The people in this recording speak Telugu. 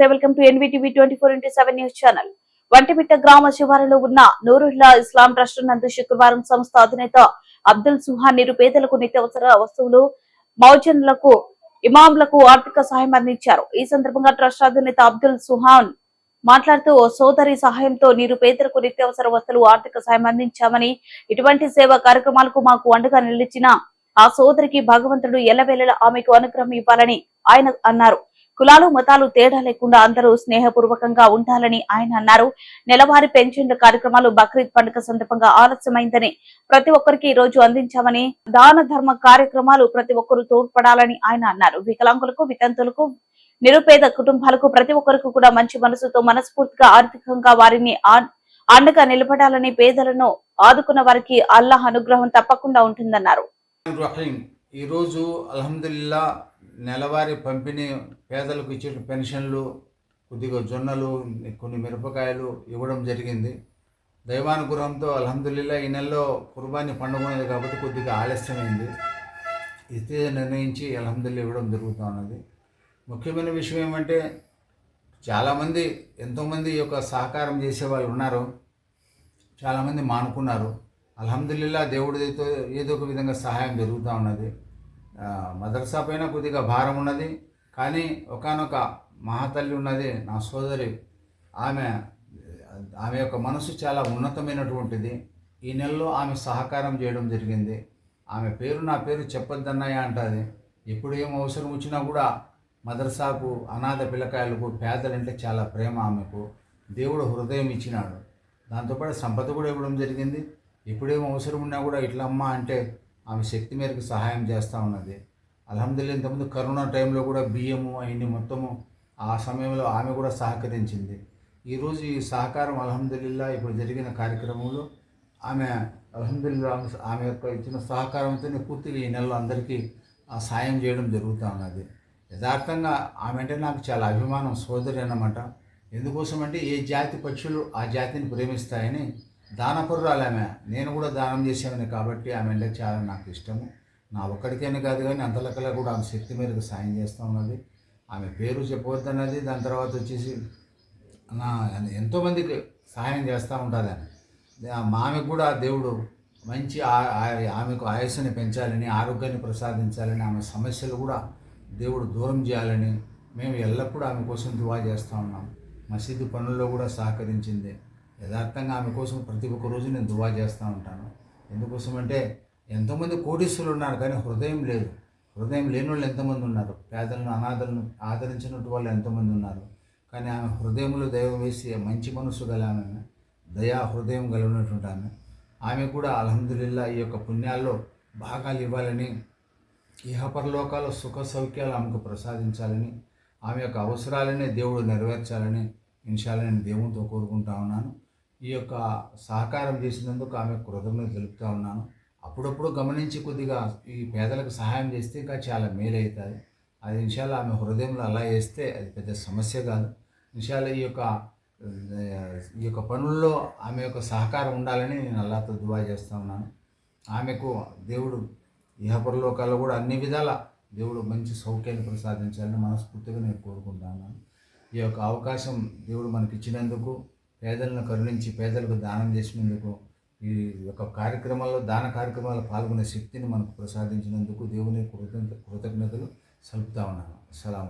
నమస్తే welcome to NVTV twenty four into seven news channel. Vontimitta గ్రామ శివారులో ఉన్న నూరుల్లా ఇస్లాం ట్రస్ట్ నందు శుక్రవారం సంస్థ అధినేత అబ్దుల్ సుహాన్ నిరుపేదలకు నిత్యావసర వస్తువులు మౌజన్లకు ఇమాంలకు ఆర్థిక సహాయం అందించారు. ఈ సందర్భంగా ట్రస్ట్ అధినేత అబ్దుల్ సుహాన్ మాట్లాడుతూ సోదరి సహాయంతో నిరుపేదలకు నిత్యావసర వస్తువులు ఆర్థిక సహాయం అందించామని ఇటువంటి సేవా కార్యక్రమాలకు మాకు అండగా నిలిచిన ఆ సోదరికి భగవంతుడు ఎల్లవేళలా ఆమెకు అనుగ్రహం ఇవ్వాలని ఆయన అన్నారు. కులాలు మతాలు తేడా లేకుండా అందరూ స్నేహపూర్వకంగా ఉండాలని ఆయన అన్నారు. నెలవారీ పెన్షన్ల కార్యక్రమాలు బక్రీద్ పండుగ సందర్భంగా ఆలస్యమైందని ప్రతి ఒక్కరికి ఈ రోజు అందించామని దాన ధర్మ కార్యక్రమాలు ప్రతి ఒక్కరూ తోడ్పడాలని ఆయన అన్నారు. వికలాంగులకు వితంతులకు నిరుపేద కుటుంబాలకు ప్రతి ఒక్కరికి కూడా మంచి మనసుతో మనస్ఫూర్తిగా ఆర్థికంగా వారిని అండగా నిలబడాలని పేదలను ఆదుకున్న వారికి అల్లాహ్ అనుగ్రహం తప్పకుండా ఉంటుందన్నారు. ఈరోజు అల్హమ్దుల్లా నెలవారీ పంపిణీ పేదలకు ఇచ్చే పెన్షన్లు కొద్దిగా జొన్నలు కొన్ని మిరపకాయలు ఇవ్వడం జరిగింది. దైవానుగ్రహంతో అల్హమ్దుల్లా ఈ నెలలో కుర్బానీ పండుగ ఉన్నది కాబట్టి కొద్దిగా ఆలస్యమైంది. ఇస్తే నిర్ణయించి అల్హమ్దుల్లా ఇవ్వడం జరుగుతూ ఉన్నది. ముఖ్యమైన విషయం ఏమంటే చాలామంది ఎంతోమంది యొక్క సహకారం చేసే వాళ్ళు ఉన్నారు. చాలామంది మానుకున్నారు. అల్హమ్దుల్లా దేవుడితో ఏదో ఒక విధంగా సహాయం జరుగుతూ ఉన్నది. మదర్సా పైన కొద్దిగా భారం ఉన్నది కానీ ఒకానొక మహాతల్లి ఉన్నది నా సోదరి. ఆమె ఆమె యొక్క మనసు చాలా ఉన్నతమైనటువంటిది. ఈ నెలలో ఆమె సహకారం చేయడం జరిగింది. ఆమె పేరు నా పేరు చెప్పొద్దన్నయ్య అంటుంది. ఎప్పుడు ఏం అవసరం వచ్చినా కూడా మదర్సాకు అనాథ పిల్లకాయలకు పేదలంటే చాలా ప్రేమ ఆమెకు. దేవుడు హృదయం ఇచ్చినాడు. దాంతోపాటు సంపద కూడా ఇవ్వడం జరిగింది. ఎప్పుడేం అవసరం ఉన్నా కూడా ఇట్లా అమ్మ అంటే ఆమె శక్తి మేరకు సహాయం చేస్తూ ఉన్నది. అల్హమ్దుల్లా ఇంతకుముందు కరోనా టైంలో కూడా బియ్యము అవన్నీ మొత్తము ఆ సమయంలో ఆమె కూడా సహకరించింది. ఈరోజు ఈ సహకారం అల్హమ్దుల్లా ఇప్పుడు జరిగిన కార్యక్రమంలో ఆమె అల్హమ్దుల్లా ఆమె యొక్క ఇచ్చిన సహకారంతోనే పూర్తిగా ఈ నెలలో అందరికీ ఆ సాయం చేయడం జరుగుతూ ఉన్నది. యథార్థంగా ఆమె అంటే నాకు చాలా అభిమానం సోదరి అన్నమాట. ఎందుకోసం అంటే ఏ జాతి పక్షులు ఆ జాతిని ప్రేమిస్తాయని దానపుర్రాలు ఆమె నేను కూడా దానం చేసేవాని కాబట్టి ఆమె అంటే చాలా నాకు ఇష్టము. నా ఒక్కడికైనా కాదు కానీ అంతలకల్లా కూడా ఆమె శక్తి మేరకు సాయం చేస్తూ ఉన్నది. ఆమె పేరు చెప్పవద్దన్నది. దాని తర్వాత వచ్చేసి నా ఎంతోమందికి సహాయం చేస్తూ ఉంటుంది ఆమె. ఆమెకు కూడా దేవుడు మంచి ఆమెకు ఆయుస్సుని పెంచాలని ఆరోగ్యాన్ని ప్రసాదించాలని ఆమె సమస్యలు కూడా దేవుడు దూరం చేయాలని మేము ఎల్లప్పుడూ ఆమె కోసం దువా చేస్తూ ఉన్నాం. మసీదు పనుల్లో కూడా సహకరించింది. యథార్థంగా ఆమె కోసం ప్రతి ఒక్క రోజు నేను దువా చేస్తూ ఉంటాను. ఎందుకోసం అంటే ఎంతోమంది కోటీశ్వరులు ఉన్నారు కానీ హృదయం లేదు. హృదయం లేని వాళ్ళు ఎంతమంది ఉన్నారు. పేదలను అనాథలను ఆదరించినట్టు వాళ్ళు ఎంతమంది ఉన్నారు. కానీ ఆమె హృదయంలో దైవం వేసి మంచి మనసు గల ఆమె. దయా హృదయం కలిగినటువంటి ఆమె. ఆమె కూడా అల్హమ్దులిల్లా ఈ యొక్క పుణ్యాల్లో భాగాలు ఇవ్వాలని ఇహపరలోకాల సుఖ సౌఖ్యాలు ఆమెకు ప్రసాదించాలని ఆమె యొక్క అవసరాలనే దేవుడు నెరవేర్చాలని ఇన్షాలని నేను దేవునితో కోరుకుంటా ఉన్నాను. ఈ యొక్క సహకారం చేసినందుకు ఆమె కృతజ్ఞత తెలుపుతూ ఉన్నాను. అప్పుడప్పుడు గమనించి కొద్దిగా ఈ పేదలకు సహాయం చేస్తే ఇంకా చాలా మేలు అవుతుంది అది ఇన్షాల్లా ఆమె హృదయంలో అలా వేస్తే అది పెద్ద సమస్య కాదు. ఇన్షాల్లా ఈ యొక్క ఈ యొక్క పనుల్లో ఆమె యొక్క సహకారం ఉండాలని నేను అల్లాతో దువా చేస్తూ ఉన్నాను. ఆమెకు దేవుడు ఇహపరలోకాల్లో కూడా అన్ని విధాల దేవుడు మంచి సౌఖ్యాన్ని ప్రసాదించాలని మనస్ఫూర్తిగా నేను కోరుకుంటున్నాను ఈ యొక్క అవకాశం దేవుడు మనకి ఇచ్చినందుకు పేదలను కరుణించి పేదలకు దానం చేసినందుకు ఈ యొక్క కార్యక్రమాల్లో దాన కార్యక్రమాల్లో పాల్గొనే శక్తిని మనకు ప్రసాదించినందుకు దేవుని కృతజ్ఞత కృతజ్ఞతలు సలుపుతా ఉన్నాను అస్సలం